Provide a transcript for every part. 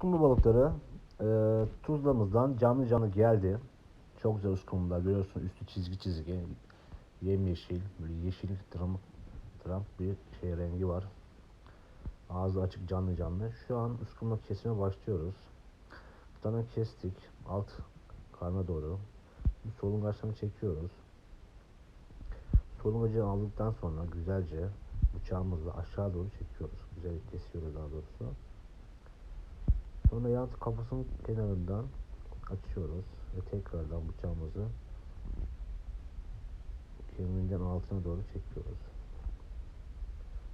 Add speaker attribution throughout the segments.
Speaker 1: uskumru balıkları e, Tuzla'mızdan canlı canlı geldi. Çok güzel uskumrular. Görüyorsun üstü çizgi çizgi. Yemyeşil, böyle yeşil dram, dram bir şey rengi var. Ağzı açık canlı canlı. Şu an uskumru kesime başlıyoruz. Tane kestik. Alt karna doğru. Solungaçlarını çekiyoruz. Solungacı aldıktan sonra güzelce bıçağımızla aşağı doğru çekiyoruz. Güzel kesiyoruz daha doğrusu. Sonra yan kafasının kenarından açıyoruz ve tekrardan bıçağımızı kemiğinden altına doğru çekiyoruz.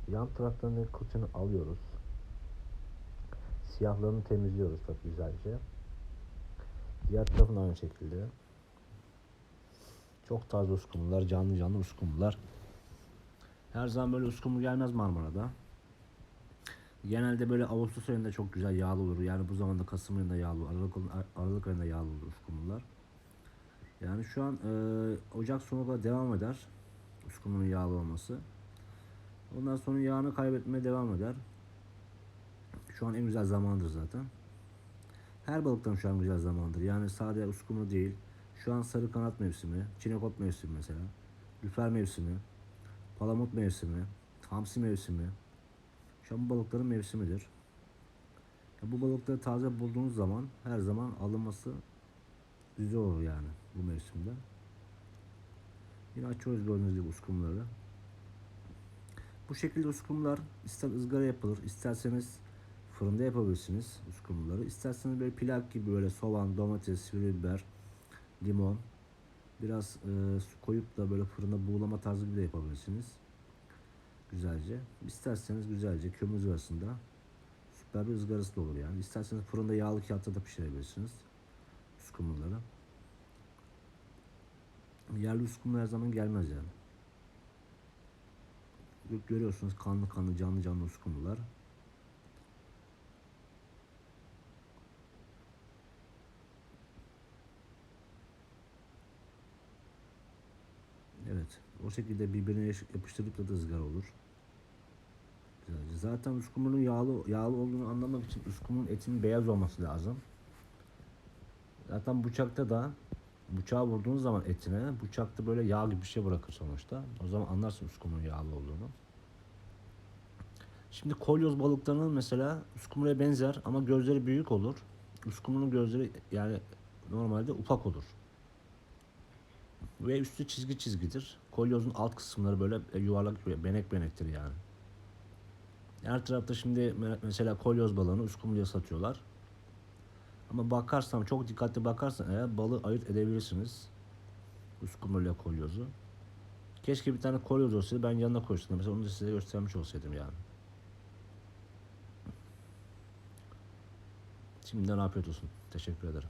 Speaker 1: Yan taraftan da kılçını alıyoruz. Siyahlarını temizliyoruz tabi güzelce. Diğer tarafın aynı şekilde. Çok taze uskumrular, canlı canlı uskumrular. Her zaman böyle uskumru gelmez Marmara'da. Genelde böyle Ağustos ayında çok güzel yağlı olur. Yani bu zamanda Kasım ayında yağlı olur. Aralık, Aralık ayında yağlı olur uskumrular. Yani şu an e, Ocak sonu kadar devam eder. Uskumrunun yağlı olması. Ondan sonra yağını kaybetmeye devam eder. Şu an en güzel zamandır zaten. Her balıktan şu an güzel zamandır. Yani sadece uskumru değil. Şu an sarı kanat mevsimi, çinekop mevsimi mesela. Lüfer mevsimi, palamut mevsimi, hamsi mevsimi. Şu an bu balıkların mevsimidir. Bu balıkları taze bulduğunuz zaman her zaman alınması güzel olur yani bu mevsimde. Yine açıyoruz gördüğünüz gibi uskumları. Bu şekilde uskumlar ister ızgara yapılır, isterseniz fırında yapabilirsiniz uskumruları. İsterseniz böyle pilav gibi böyle soğan, domates, sivri biber, limon, biraz e, su koyup da böyle fırında buğulama tarzı bir de yapabilirsiniz. Güzelce. İsterseniz güzelce kömür ızgarasında süper bir ızgarası da olur yani. İsterseniz fırında yağlı kağıtta da pişirebilirsiniz uskumruları. Yerli uskumru her zaman gelmez yani. Gö- Görüyorsunuz kanlı kanlı canlı canlı uskumrular. Evet. O şekilde birbirine yapıştırıp da ızgara olur. Güzelce. Zaten uskumrunun yağlı yağlı olduğunu anlamak için uskumrunun etinin beyaz olması lazım. Zaten bıçakta da bıçağı vurduğunuz zaman etine bıçakta böyle yağ gibi bir şey bırakır sonuçta. O zaman anlarsın uskumrunun yağlı olduğunu. Şimdi kolyoz balıklarının mesela uskumruya benzer ama gözleri büyük olur. Uskumrunun gözleri yani normalde ufak olur. Ve üstü çizgi çizgidir. Kolyozun alt kısımları böyle yuvarlak böyle benek benektir yani. Her tarafta şimdi me- mesela kolyoz balığını uskumruya satıyorlar. Ama bakarsan çok dikkatli bakarsan eğer balığı ayırt edebilirsiniz. Uskumruyla kolyozu. Keşke bir tane kolyoz olsaydı ben yanına koysaydım. Mesela onu da size göstermiş olsaydım yani. Şimdiden afiyet olsun. Teşekkür ederim.